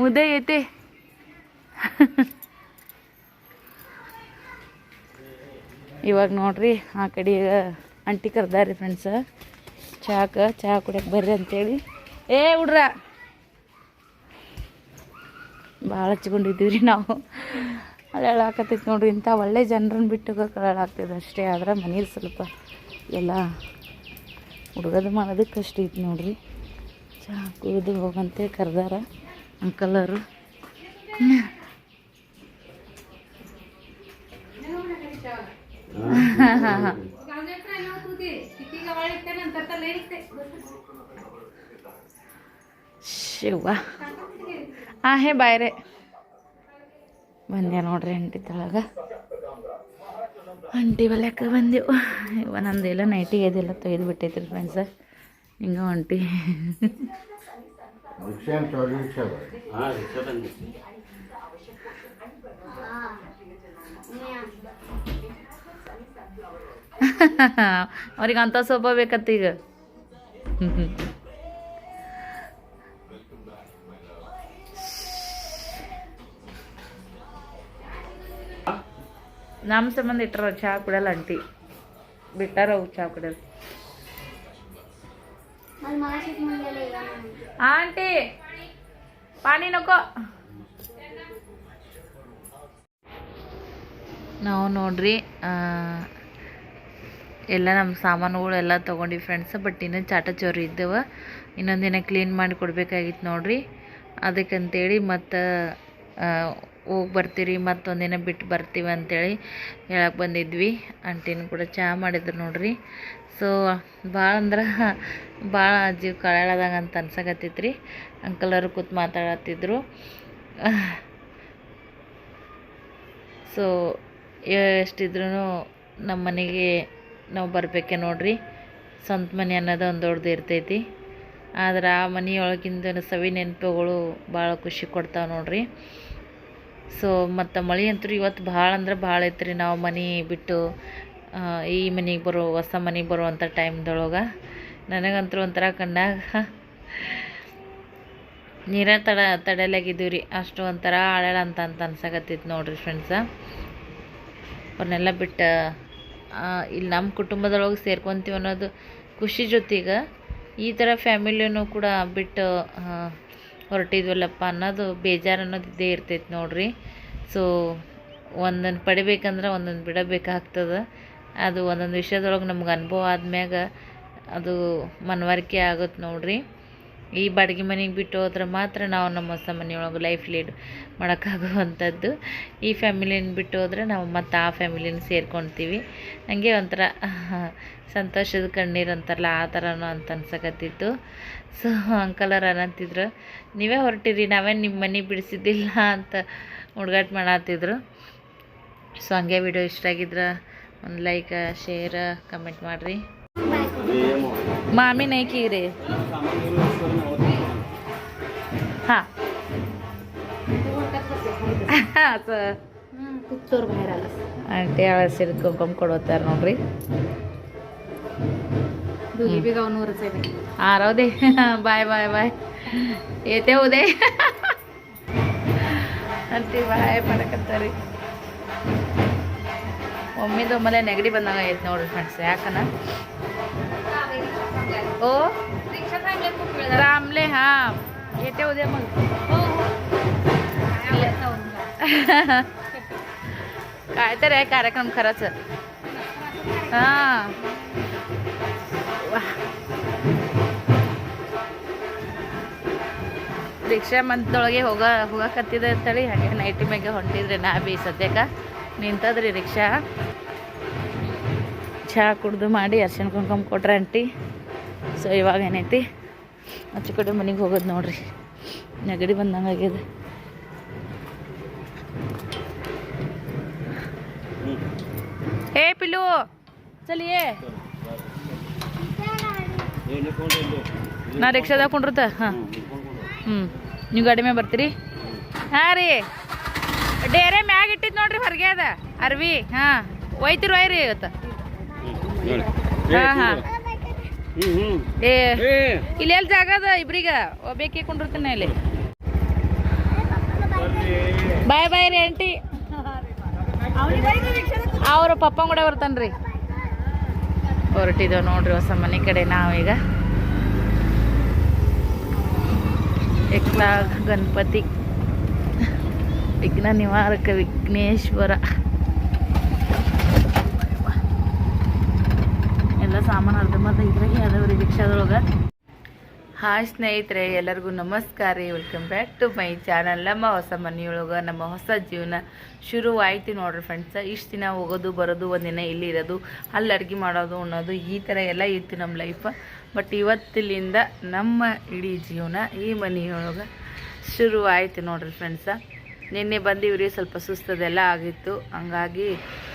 ಮುದ್ದೆ ಐತಿ ಇವಾಗ ನೋಡ್ರಿ, ಆ ಕಡೆ ಅಂಟಿ ಕರ್ದಾರಿ ಫ್ರೆಂಡ್ಸ ಚಾಕ ಚಹಾ ಕುಡಿಯೋಕೆ ಬರ್ರಿ ಅಂತೇಳಿ. ಏ, ಹುಡ್ರ! ಭಾಳ ಹಚ್ಕೊಂಡಿದ್ದೀವಿ ರೀ ನಾವು ಅಳಾಕತ್ತೈತಿ ನೋಡ್ರಿ, ಇಂಥ ಒಳ್ಳೆ ಜನರನ್ನ ಬಿಟ್ಟು ಕಳಾಗ್ತದೆ ಅಷ್ಟೇ, ಆದ್ರೆ ಮನೇಲಿ ಸ್ವಲ್ಪ ಎಲ್ಲ ಹುಡುಗದು ಮಾಡೋದಕ್ಕೆ ಕಷ್ಟ ಐತಿ ನೋಡ್ರಿ. ಚಹಾ ಕುಡಿದು ಹೋಗಂತೇಳಿ ಕರ್ದಾರ. ಅಂಕಲರು ಶಿವ. ಆ, ಹೇ ಬಾಯ್ರೆ ಬಂದೆ ನೋಡ್ರಿ ಅಂಟಿ ತಳಗ. ಅಂಟಿ ಬಲ್ಯಾಕ ಬಂದೆವು ಇವ ನಂದೆಲ್ಲ ನೈಟಿಗೆ ಅದೆಲ್ಲ ತೆಗೆದು ಬಿಟ್ಟೈತ್ರಿ ಫ್ರೆಂಡ್ಸ ಹಿಂಗೆ ಹೊಂಟಿ ರಿಕ್ಷಾ ಹಾಂ ರಿಕ್ಷಾ ಬಂದಿತ್ತು ಅವ್ರಿಗೆ ಅಂಥ ಸೊಪ್ಪ ಬೇಕತ್ತ ಈಗ. ನಮ್ಮ ಸಂಬಂಧ ಇಟ್ಟರ ಚಹಾ ಕುಡಿಯಲ್ಲ ಅಂಟಿ ಬಿಟ್ಟಾರ ಅವು ಚಹಾ ಕುಡಿಯೋದು ಆಂಟಿ ಪಾನಿ ನಕೋ ನಾವು ನೋಡ್ರಿ ಎಲ್ಲ ನಮ್ಮ ಸಾಮಾನುಗಳೆಲ್ಲ ಎಲ್ಲ ತೊಗೊಂಡ್ವಿ ಫ್ರೆಂಡ್ಸ್ ಬಟ್ ಇನ್ನೂ ಚಾಟ ಚೋರಿ ಇದ್ದವ ಇನ್ನೊಂದಿನ ಕ್ಲೀನ್ ಮಾಡಿ ಕೊಡಬೇಕಾಗಿತ್ತು ನೋಡ್ರಿ. ಅದಕ್ಕಂತೇಳಿ ಮತ್ತು ಹೋಗಿ ಬರ್ತೀರಿ ಮತ್ತೊಂದಿನ ಬಿಟ್ಟು ಬರ್ತೀವಿ ಅಂತೇಳಿ ಹೇಳಕ್ಕೆ ಬಂದಿದ್ವಿ. ಆಂಟಿನೂ ಕೂಡ ಚಹಾ ಮಾಡಿದ್ರು ನೋಡ್ರಿ. ಸೊ, ಭಾಳ ಅಂದ್ರೆ ಭಾಳ ಜೀವ ಕಳೆಯಳದಾಗ ಅಂತ ಅನ್ಸಕತ್ತೈತೆ ರೀ ಅಂಕಲರು ಕೂತ್ ಮಾತಾಡತ್ತಿದ್ರು. ಸೊ ಎಷ್ಟಿದ್ರೂ ನಮ್ಮ ಮನೆಗೆ ನಾವು ಬರಬೇಕೆ ನೋಡ್ರಿ. ಸ್ವಂತ ಮನೆ ಅನ್ನೋದು ಒಂದು ದೊಡ್ಡದು ಇರ್ತೈತಿ. ಆದ್ರೆ ಆ ಮನೆಯೊಳಗಿಂದ ಸವಿ ನೆನಪುಗಳು ಭಾಳ ಖುಷಿ ಕೊಡ್ತಾವೆ ನೋಡ್ರಿ. ಸೊ, ಮತ್ತು ಮಳೆ ಅಂತೂ ಇವತ್ತು ಭಾಳ ಅಂದ್ರೆ ಭಾಳ ಐತ್ರಿ. ನಾವು ಮನೆ ಬಿಟ್ಟು ಈ ಮನೆಗೆ ಬರೋ, ಹೊಸ ಮನೆಗೆ ಬರುವಂಥ ಟೈಮ್ದೊಳಗೆ ನನಗಂತೂ ಒಂಥರ ಕಣ್ಣಾಗ ನೀರ ತಡ ತಡೆಯಲಾಗಿದ್ದೀವಿ ರೀ ಅಷ್ಟು ಒಂಥರ ಆಳಾಳ ಅಂತ ಅಂತ ಅನ್ಸಕತ್ತಿತ್ತು ನೋಡ್ರಿ ಫ್ರೆಂಡ್ಸ ಅವ್ರನ್ನೆಲ್ಲ ಬಿಟ್ಟು ಇಲ್ಲಿ ನಮ್ಮ ಕುಟುಂಬದೊಳಗೆ ಸೇರ್ಕೊಂತೀವಿ ಅನ್ನೋದು ಖುಷಿ ಜೊತೆಗೆ ಈ ಥರ ಫ್ಯಾಮಿಲಿಯೂ ಕೂಡ ಬಿಟ್ಟು ಹೊರಟಿದ್ವಲ್ಲಪ್ಪ ಅನ್ನೋದು ಬೇಜಾರು ಅನ್ನೋದು ಇದ್ದೇ ಇರ್ತೈತೆ ನೋಡ್ರಿ. ಸೊ ಒಂದೊಂದು ಪಡಿಬೇಕಂದ್ರೆ ಒಂದೊಂದು ಬಿಡಬೇಕಾಗ್ತದೆ. ಅದು ಒಂದೊಂದು ವಿಷಯದೊಳಗೆ ನಮ್ಗೆ ಅನುಭವ ಆದ್ಮ್ಯಾಗ ಅದು ಮನವರಿಕೆ ಆಗುತ್ತೆ ನೋಡ್ರಿ. ಈ ಬಾಡಿಗೆ ಮನೆಗೆ ಬಿಟ್ಟು ಹೋದ್ರೆ ಮಾತ್ರ ನಾವು ನಮ್ಮ ಹೊಸ ಮನೆಯೊಳಗೆ ಲೈಫ್ ಲೀಡ್ ಮಾಡೋಕ್ಕಾಗುವಂಥದ್ದು. ಈ ಫ್ಯಾಮಿಲಿನ ಬಿಟ್ಟು ಹೋದ್ರೆ ನಾವು ಮತ್ತು ಆ ಫ್ಯಾಮಿಲಿನ ಸೇರ್ಕೊಳ್ತೀವಿ ಹಂಗೆ ಒಂಥರ ಸಂತೋಷದ ಕಣ್ಣೀರು ಅಂತಾರಲ್ಲ, ಆ ಥರನೂ ಅಂತ ಅನ್ಸಕತ್ತಿತ್ತು. ಸೊ ಅಂಕಲರ್ ಅನ್ನತ್ತಿದ್ರು ನೀವೇ ಹೊರಟಿರಿ, ನಾವೇ ನಿಮ್ಮ ಮನೆ ಬಿಡಿಸಿದ್ದಿಲ್ಲ ಅಂತ ಹುಡುಗಾಟ ಮಾಡತ್ತಿದ್ರು ಸೊ ಹಂಗೆ ವಿಡಿಯೋ ಇಷ್ಟ ಆಗಿದ್ರೆ? ಒಂದು ಲೈಕ್ ಶೇರ್ ಕಮೆಂಟ್ ಮಾಡಿರಿ ಮಾಮಿ ನೈಕಿ ರೀ ಹಾಂ ಹಾಂ ಕುತ್ತೂರು ಬಾಯಿರಲ್ಲ ಆಂಟಿ ಹಳಸಿದ ಕುಂಕುಮ ಕೊಡೋತಾರ ನೋಡ್ರಿ दुली गाव नूरच आहे बाई. ಹಾಂ ರೌದೆ ಬಾಯ್ ಬಾಯ್ ಬಾಯ್ ಏತೆ ಉದೇ ಅಂತಿ ಬಾಯ್ ಮಾಡಕತ್ತಾರಿ ಒಮ್ಮಿದ ಒಮ್ಮಲೆ ನೆಗಡಿ ಬಂದಂಗ ಐತೆ ನೋಡ್ರಿ ಫ್ರೆಂಡ್ಸ್ ಯಾಕನ ओ रामले हा येते उद्या मग काय तर आहे कार्यक्रम खरंच हा वा. ರಿಕ್ಷಾ ಮಂತೊಳಗೆ ಹೋಗ ಹೋಗಕತ್ತಿದೆ ಅಂತೇಳಿ ಹಾಗೆ ನೈಟಿ ಮ್ಯಾಗೆ ಹೊಂಟಿದ್ರಿ ನಾ ಬಿ ಸದ್ಯಕ್ಕೆ ನಿಂತದ್ರಿ ರಿಕ್ಷಾ ಚಹಾ ಕುಡ್ದು ಮಾಡಿ ಅರ್ಶಿನ ಕುಂಕುಮ ಕೊಟ್ರೆ ಆಂಟಿ. ಸೊ ಇವಾಗ ಏನೈತಿ? ಅಚ್ಚು ಕಡೆ ಮನೆಗೆ ಹೋಗೋದು ನೋಡ್ರಿ. ನೆಗಡಿ ಬಂದಂಗೆ ಆಗ್ಯದ. ಏ ಪಿಲು ಚಲಿಯೇ ನಾ ರಿಕ್ಷಾದಾಗ ಕುಂಡ್ರತ? ಹಾಂ. ಹ್ಞೂ ನೀವು ಗಾಡಿ ಮೇಲೆ ಬರ್ತೀರಿ? ಹಾಂ ರೀ. ಡೇರೆ ಮ್ಯಾಗ ಇಟ್ಟಿದ್ದು ನೋಡ್ರಿ ಹೊರಗೆ ಅದ ಅರ್ವಿ, ಹಾಂ. ಒಯ್ತಿರು, ಒಯ್ರಿ ಇವತ್ತು. ಏ ಇಲ್ಲಿ ಎಲ್ಲಿ ಜಾಗ ಅದ ಇಬ್ರಿಗ? ಒಬ್ಬೇಕಿ ಕುಂಡಿರ್ತೀನಿ ಇಲ್ಲಿ. ಬಾಯ್ ಬಾಯ್ ರೀ ಆಂಟಿ. ಅವ್ರ ಪಪ್ಪ ಕೂಡ ಬರ್ತಾನ್ರಿ. ಹೊರಟಿದ್ದೇವೆ ನೋಡ್ರಿ ಹೊಸ ಮನೆ ಕಡೆ ನಾವೀಗ. ಎಕ್ಲಾ ಗಣಪತಿ. ವಿಘ್ನ ನಿವಾರಕ ವಿಘ್ನೇಶ್ವರ. ಸಾಮಾನು ಅರ್ಧ ಮರ್ಧ ಇದ್ರಾಗೆ ಅದಾವ್ರಿ ರಿಕ್ಷಾದೊಳಗೆ. ಹಾಯ್ ಸ್ನೇಹಿತರೆ, ಎಲ್ಲರಿಗೂ ನಮಸ್ಕಾರ ರೀ. Welcome back to my channel ನಮ್ಮ ಹೊಸ ಮನೆಯೊಳಗೆ, ನಮ್ಮ ಹೊಸ ಜೀವನ ಶುರುವಾಯಿತು ನೋಡ್ರಿ ಫ್ರೆಂಡ್ಸ್ ಇಷ್ಟು ದಿನ ಹೋಗೋದು, ಬರೋದು ಒಂದಿನ ಇಲ್ಲಿ ಇರೋದು, ಅಲ್ಲಿ ಅಡುಗೆ ಮಾಡೋದು, ಉಣ್ಣೋದು, ಈ ಥರ ಎಲ್ಲ ಇತ್ತು ನಮ್ಮ ಲೈಫ್ ಬಟ್ ಇವತ್ತಿಲಿಂದ ನಮ್ಮ ಇಡೀ ಜೀವನ ಈ ಮನೆಯೊಳಗೆ ಶುರುವಾಯ್ತು ನೋಡ್ರಿ ಫ್ರೆಂಡ್ಸ ನಿನ್ನೆ ಬಂದಿವ್ರಿ ಸ್ವಲ್ಪ ಸುಸ್ತದೆಲ್ಲ ಆಗಿತ್ತು. ಹಂಗಾಗಿ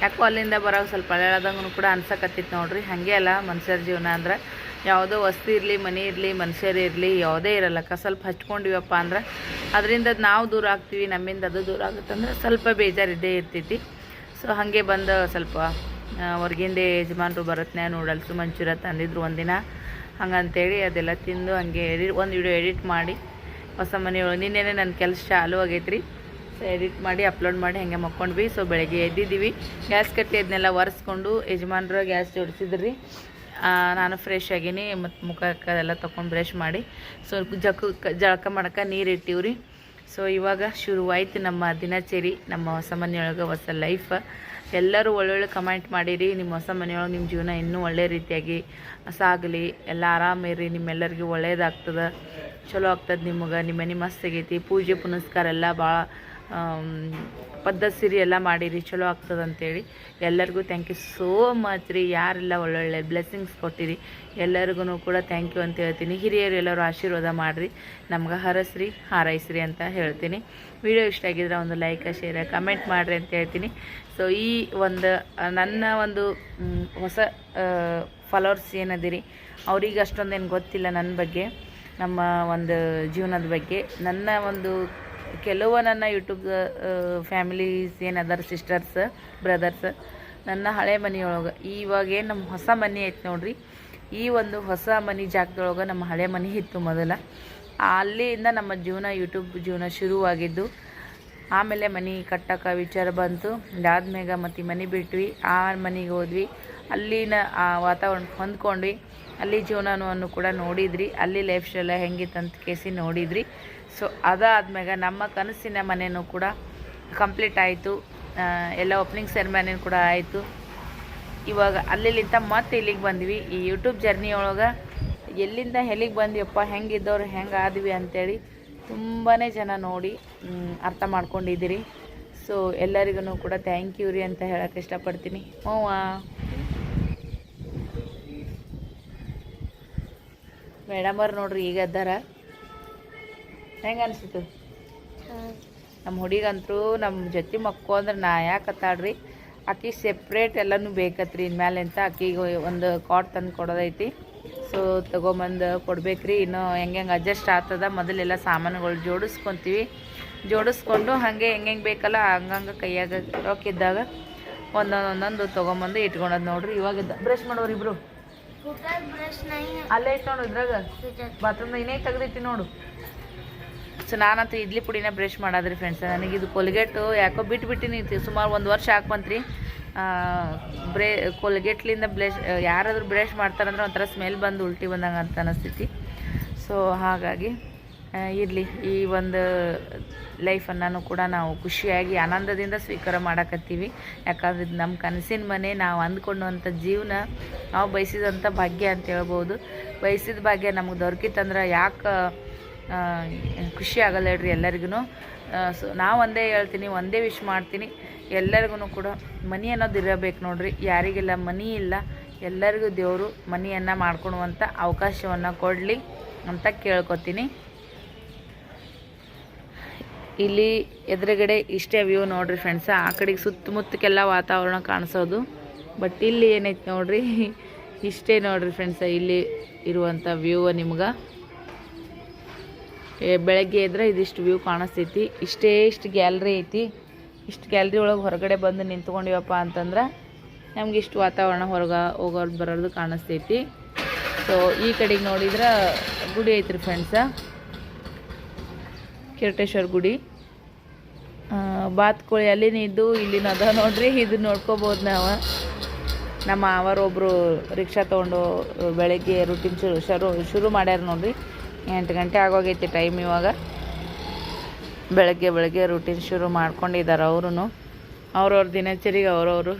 ಯಾಕೋ ಅಲ್ಲಿಂದ ಬರೋ ಸ್ವಲ್ಪ ಅಳೆಯಾದಂಗೂ ಕೂಡ ಅನ್ಸಕತ್ತಿತ್ತು ನೋಡ್ರಿ. ಹಾಗೆ ಅಲ್ಲ ಮನುಷ್ಯರ ಜೀವನ ಅಂದ್ರೆ ಯಾವುದೋ ವಸ್ತು ಇರಲಿ, ಮನೆ ಇರಲಿ, ಮನುಷ್ಯರು ಇರಲಿ, ಯಾವುದೇ ಇರಲ್ಲಕ್ಕ. ಸ್ವಲ್ಪ ಹಚ್ಕೊಂಡಿವಪ್ಪ ಅಂದ್ರೆ ಅದರಿಂದ ನಾವು ದೂರ ಆಗ್ತೀವಿ, ನಮ್ಮಿಂದ ಅದು ದೂರ ಆಗುತ್ತಂದ್ರೆ ಸ್ವಲ್ಪ ಬೇಜಾರಿದ್ದೇ ಇರ್ತೈತಿ. ಸೊ ಹಾಗೆ ಬಂದು ಸ್ವಲ್ಪ ಹೊರಗಿಂದೇ ಯಜಮಾನರು ಬರತ್ನ್ಯಾ ನೂಡಲ್ಸು ಮಂಚೂರ ತಂದಿದ್ರು ಒಂದಿನ. ಹಂಗಂತೇಳಿ ಅದೆಲ್ಲ ತಿಂದು ಹಂಗೆ ಎಡಿ, ಒಂದು ವಿಡಿಯೋ ಎಡಿಟ್ ಮಾಡಿ ಹೊಸ ಮನೆಯೊಳಗೆ. ನಿನ್ನೆ ನನ್ನ ಕೆಲಸ ಚಾಲು ಆಗೈತೆ ಸೊ ಎಡಿಟ್ ಮಾಡಿ ಅಪ್ಲೋಡ್ ಮಾಡಿ ಹಂಗೆ ಮಕ್ಕೊಂಡ್ವಿ. ಸೊ ಬೆಳಗ್ಗೆ ಎದ್ದಿದ್ದೀವಿ. ಗ್ಯಾಸ್ ಕಟ್ಟಿ ಅದನ್ನೆಲ್ಲ ಒರೆಸ್ಕೊಂಡು ಯಜಮಾನ್ರು ಗ್ಯಾಸ್ ಜೋಡಿಸಿದ್ರಿ. ನಾನು ಫ್ರೆಶ್ ಆಗೀನಿ. ಮತ್ತು ಮುಖಕ್ಕೆ ಎಲ್ಲ ತೊಗೊಂಡು ಬ್ರಷ್ ಮಾಡಿ. ಸ್ವಲ್ಪ ಜಕ ಜಳಕ ಮಾಡಕ್ಕೆ ನೀರು ಇಟ್ಟಿವ್ರಿ. ಸೊ ಇವಾಗ ಶುರುವಾಯಿತು ನಮ್ಮ ದಿನಚರಿ, ನಮ್ಮ ಹೊಸ ಮನೆಯೊಳಗೆ ಹೊಸ ಲೈಫ್ ಎಲ್ಲರೂ ಒಳ್ಳೊಳ್ಳೆ ಕಮೆಂಟ್ ಮಾಡಿರಿ. ನಿಮ್ಮ ಹೊಸ ಮನೆಯೊಳಗೆ ನಿಮ್ಮ ಜೀವನ ಇನ್ನೂ ಒಳ್ಳೆ ರೀತಿಯಾಗಿ ಸಾಗಲಿ. ಎಲ್ಲ ಆರಾಮಿರಿ ನಿಮ್ಮೆಲ್ಲರಿಗೂ ಒಳ್ಳೇದಾಗ್ತದೆ. ಚಲೋ ಆಗ್ತದೆ ನಿಮಗೆ. ನಿಮ್ಮ ಮನೆ ಮಸ್ತ್ ಆಗೈತಿ. ಪೂಜೆ ಪುನಸ್ಕಾರ ಎಲ್ಲ ಭಾಳ ಪದ್ಧತಿ ಎಲ್ಲ ಮಾಡಿರಿ, ಚಲೋ ಆಗ್ತದೆ ಅಂತೇಳಿ ಎಲ್ಲರಿಗೂ ಥ್ಯಾಂಕ್ ಯು ಸೋ ಮಚ್ ರೀ. ಯಾರೆಲ್ಲ ಒಳ್ಳೊಳ್ಳೆ ಬ್ಲೆಸ್ಸಿಂಗ್ಸ್ ಕೊಟ್ಟಿರಿ ಎಲ್ಲರಿಗೂ ಕೂಡ ಥ್ಯಾಂಕ್ ಯು ಅಂತ ಹೇಳ್ತೀನಿ. ಹಿರಿಯರು ಎಲ್ಲರೂ ಆಶೀರ್ವಾದ ಮಾಡಿರಿ, ನಮ್ಗೆ ಹರಸ್ರಿ, ಹಾರೈಸ್ರಿ ಅಂತ ಹೇಳ್ತೀನಿ. ವಿಡಿಯೋ ಇಷ್ಟ ಆಗಿದ್ರೆ ಒಂದು ಲೈಕ್ ಶೇರ್ ಕಮೆಂಟ್ ಮಾಡಿರಿ ಅಂತ ಹೇಳ್ತೀನಿ. ಸೊ ಈ ಒಂದು ನನ್ನ ಒಂದು ಹೊಸ ಫಾಲೋವರ್ಸ್ ಏನದಿರಿ, ಅವ್ರಿಗೆ ಅಷ್ಟೊಂದೇನು ಗೊತ್ತಿಲ್ಲ ನನ್ನ ಬಗ್ಗೆ, ನಮ್ಮ ಒಂದು ಜೀವನದ ಬಗ್ಗೆ. ನನ್ನ ಒಂದು ಕೆಲವು ನನ್ನ ಯೂಟ್ಯೂಬ್ ಫ್ಯಾಮಿಲೀಸ್ ಏನದಾರ ಸಿಸ್ಟರ್ಸ್ ಬ್ರದರ್ಸ್ ನನ್ನ ಹಳೆ ಮನೆಯೊಳಗೆ, ಇವಾಗ ಏನು ನಮ್ಮ ಹೊಸ ಮನೆ ಐತೆ ನೋಡ್ರಿ, ಈ ಒಂದು ಹೊಸ ಮನೆ ಜಾಗದೊಳಗೆ ನಮ್ಮ ಹಳೆ ಮನೆ ಇತ್ತು ಮೊದಲ. ಅಲ್ಲಿಂದ ನಮ್ಮ ಜೀವನ ಯೂಟ್ಯೂಬ್ ಜೀವನ ಶುರುವಾಗಿದ್ದು, ಆಮೇಲೆ ಮನೆ ಕಟ್ಟಕ್ಕೆ ವಿಚಾರ ಬಂತು. ಅದಾದ್ಮ್ಯಾಗ ಮತ್ತು ಮನೆ ಬಿಟ್ವಿ, ಆ ಮನೆಗೆ ಹೋದ್ವಿ. ಅಲ್ಲಿನ, ಆ ವಾತಾವರಣ ಹೊಂದ್ಕೊಂಡ್ವಿ. ಅಲ್ಲಿ ಜೀವನವನ್ನು ಕೂಡ ನೋಡಿದ್ರಿ. ಅಲ್ಲಿ ಲೈಫ್ ಸ್ಟೈಲ್ ಹೆಂಗಿತ್ತು ಅಂತ ಕೇಸಿ ನೋಡಿದ್ರಿ. ಸೊ ಅದಾದ್ಮ್ಯಾಗ ನಮ್ಮ ಕನಸಿನ ಮನೆಯೂ ಕೂಡ ಕಂಪ್ಲೀಟ್ ಆಯಿತು. ಎಲ್ಲ ಓಪನಿಂಗ್ ಸೆರೆಮನಿನೂ ಕೂಡ ಆಯಿತು. ಇವಾಗ ಅಲ್ಲಿಂದ ಮತ್ತೆ ಇಲ್ಲಿಗೆ ಬಂದ್ವಿ. ಈ ಯೂಟ್ಯೂಬ್ ಜರ್ನಿ ಒಳಗೆ ಎಲ್ಲಿಂದ ಎಲ್ಲಿಗೆ ಬಂದಿಯಪ್ಪ, ಹೆಂಗಿದ್ದವ್ರು ಹೆಂಗೆ ಆದ್ವಿ ಅಂತೇಳಿ ತುಂಬಾ ಜನ ನೋಡಿ ಅರ್ಥ ಮಾಡ್ಕೊಂಡಿದ್ದೀರಿ. ಸೊ ಎಲ್ಲರಿಗೂ ಕೂಡ ಥ್ಯಾಂಕ್ ಯು ರೀ ಅಂತ ಹೇಳಕ್ಕೆ ಇಷ್ಟಪಡ್ತೀನಿ. ಹ್ಞೂ ಮೇಡಮ್ ಅವ್ರು ನೋಡ್ರಿ ಈಗ ಅದಾರ. ಹೆಂಗೆ ಅನಿಸ್ತು? ನಮ್ಮ ಹುಡುಗಂತರೂ ನಮ್ಮ ಜೊತೆ ಮಕ್ಕಳು ಅಂದ್ರೆ ನಾ ಯಾಕತ್ತಾಡ್ರಿ ಅಕ್ಕಿ ಸೆಪ್ರೇಟ್ ಎಲ್ಲನೂ ಬೇಕತ್ರಿ ಇನ್ಮೇಲೆ ಅಂತ ಅಕ್ಕಿಗೆ ಒಂದು ಕಾಟ್ ತಂದು ಕೊಡೋದೈತಿ. ಸೊ ತೊಗೊಂಬಂದು ಕೊಡ್ಬೇಕ್ರಿ. ಇನ್ನು ಹೆಂಗೆ ಹೆಂಗೆ ಅಡ್ಜಸ್ಟ್ ಆಗ್ತದ ಮೊದಲೆಲ್ಲ ಸಾಮಾನುಗಳು ಜೋಡಿಸ್ಕೊತೀವಿ. ಜೋಡಿಸ್ಕೊಂಡು ಹಾಗೆ ಹೆಂಗೆ ಹೆಂಗೆ ಬೇಕಲ್ಲ ಹಂಗಂಗೆ ಕೈಯಾಗ ರೊಕ್ಕಿದ್ದಾಗ ಒಂದೊಂದು ಒಂದೊಂದು ತೊಗೊಂಬಂದು ಇಟ್ಕೊಳೋದು ನೋಡ್ರಿ. ಇವಾಗ ಬ್ರಷ್ ಮಾಡೋರು ಇಬ್ರು? ಅಲ್ಲೇ ಐತೆ ನೋಡು ಇದ್ರಾಗ ಬಾತ್ರೂಮ್ದಾಗ ಇನ್ನೇ ತೆಗ್ದೈತಿ ನೋಡು? ಸೊ ನಾನಂತೂ ಇಡ್ಲಿ ಪುಡಿನ ಬ್ರಷ್ ಮಾಡಿದ್ರಿ ಫ್ರೆಂಡ್ಸ್ ನನಗೆ ಇದು ಕೊಲ್ಗೇಟು ಯಾಕೋ ಬಿಟ್ಟು ಬಿಟ್ಟಿನಿ ಸುಮಾರು ಒಂದು ವರ್ಷ ಹಾಕ್ಬಂತ್ರಿ ಬ್ರೇ ಕೊಲ್ಗೇಟ್ಲಿಂದ ಬ್ರಷ್, ಯಾರಾದರೂ ಬ್ರಷ್ ಮಾಡ್ತಾರಂದ್ರೆ ಒಂಥರ ಸ್ಮೆಲ್ ಬಂದು ಉಲ್ಟಿ ಬಂದಂಗೆ ಅಂತ ಅನಿಸ್ತೈತಿ. ಸೊ ಹಾಗಾಗಿ ಇರಲಿ ಈ ಒಂದು ಲೈಫನ್ನು ಕೂಡ ನಾವು ಖುಷಿಯಾಗಿ ಆನಂದದಿಂದ ಸ್ವೀಕಾರ ಮಾಡಕತ್ತೀವಿ. ಯಾಕಂದ್ರೆ ಇದು ನಮ್ಮ ಕನಸಿನ ಮನೆ, ನಾವು ಅಂದ್ಕೊಂಡಂಥ ಜೀವನ, ನಾವು ಬಯಸಿದಂಥ ಭಾಗ್ಯ ಅಂತ ಹೇಳ್ಬೋದು. ಬಯಸಿದ ಭಾಗ್ಯ ನಮಗೆ ದೊರಕಿತ್ತಂದ್ರೆ ಯಾಕೆ ಖುಷಿ ಆಗಲ್ಲ ಹೇಳ್ರಿ ಎಲ್ಲರಿಗೂ ಸೊ ನಾ ಒಂದೇ ಹೇಳ್ತೀನಿ, ಒಂದೇ ವಿಶ್ ಮಾಡ್ತೀನಿ. ಎಲ್ಲರಿಗೂ ಕೂಡ ಮನಿ ಅನ್ನೋದು ಇರಬೇಕು ನೋಡ್ರಿ. ಯಾರಿಗೆಲ್ಲ, ಮನಿ ಇಲ್ಲ. ಎಲ್ಲರಿಗೂ ದೇವರು ಮನಿಯನ್ನು ಮಾಡ್ಕೊಳುವಂಥ ಅವಕಾಶವನ್ನು ಕೊಡಲಿ ಅಂತ ಕೇಳ್ಕೊತೀನಿ. ಇಲ್ಲಿ ಎದುರುಗಡೆ ಇಷ್ಟೇ ವ್ಯೂ ನೋಡ್ರಿ ಫ್ರೆಂಡ್ಸ ಆ ಕಡೆಗೆ ಸುತ್ತಮುತ್ತಕ್ಕೆಲ್ಲ ವಾತಾವರಣ ಕಾಣಿಸೋದು. ಬಟ್ ಇಲ್ಲಿ ಏನೈತೆ ನೋಡ್ರಿ, ಇಷ್ಟೇ ನೋಡ್ರಿ ಫ್ರೆಂಡ್ಸ ಇಲ್ಲಿ ಇರುವಂಥ ವ್ಯೂ ನಿಮ್ಗೆ. ಬೆಳಗ್ಗೆ ಎದ್ರೆ ಇದಿಷ್ಟು ವ್ಯೂ ಕಾಣಿಸ್ತೈತಿ. ಇಷ್ಟೇ ಇಷ್ಟು ಗ್ಯಾಲ್ರಿ ಐತಿ. ಇಷ್ಟು ಗ್ಯಾಲ್ರಿ ಒಳಗೆ ಹೊರಗಡೆ ಬಂದು ನಿಂತ್ಕೊಂಡಿವಪ್ಪ ಅಂತಂದ್ರೆ ನಮ್ಗೆ ಇಷ್ಟು ವಾತಾವರಣ ಹೊರಗೆ ಹೋಗೋದು ಬರೋದು ಕಾಣಿಸ್ತೈತಿ. ಸೊ ಈ ಕಡೆಗೆ ನೋಡಿದ್ರೆ ಗುಡಿ ಐತ್ರಿ ಫ್ರೆಂಡ್ಸ ಕಿರಟೇಶ್ವರ ಗುಡಿ. ಬಾತ್ಕೋಳಿ ಅಲ್ಲಿನ ಇದ್ದು, ಇಲ್ಲಿನ ಅದ ನೋಡ್ರಿ. ಇದು ನೋಡ್ಕೋಬೋದು ನಾವು. ನಮ್ಮ ಅವರೊಬ್ಬರು ರಿಕ್ಷಾ ತೊಗೊಂಡು ಬೆಳಗ್ಗೆ ರುಟೀನ್ ಶುರು ಶುರು ಶುರು ಮಾಡ್ಯಾರ ನೋಡ್ರಿ. ಎಂಟು ಗಂಟೆ ಆಗೋಗೈತಿ ಟೈಮ್ ಇವಾಗ. ಬೆಳಗ್ಗೆ ಬೆಳಗ್ಗೆ ರುಟೀನ್ ಶುರು ಮಾಡ್ಕೊಂಡಿದ್ದಾರೆ ಅವರು ಅವ್ರವ್ರ ದಿನಚರಿಗೆ ಅವ್ರವರು